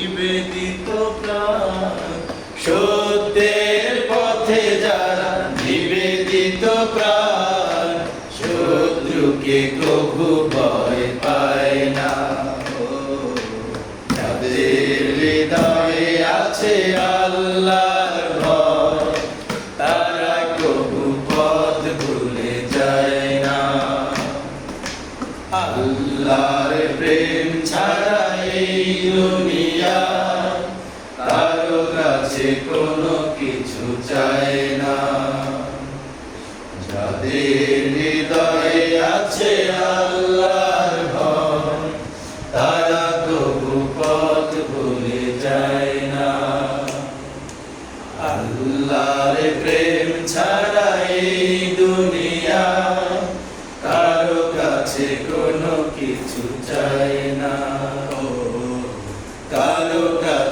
নিবেদিত সত্যের পথে যারা নিবেদিত প্রাণ, শত্রুকে কভু ভয় পায় না। যাদের হৃদয়ে আছে আল্লাহর ভয়, তারা কভু পথ ভুলে যায় না। আল্লাহর প্রেম ছাড়া কারও কাছে কোনো কিছু চায় না। যাদের আছে প্রেম দুনিয়া কাছে কোনো কিছু চায় না।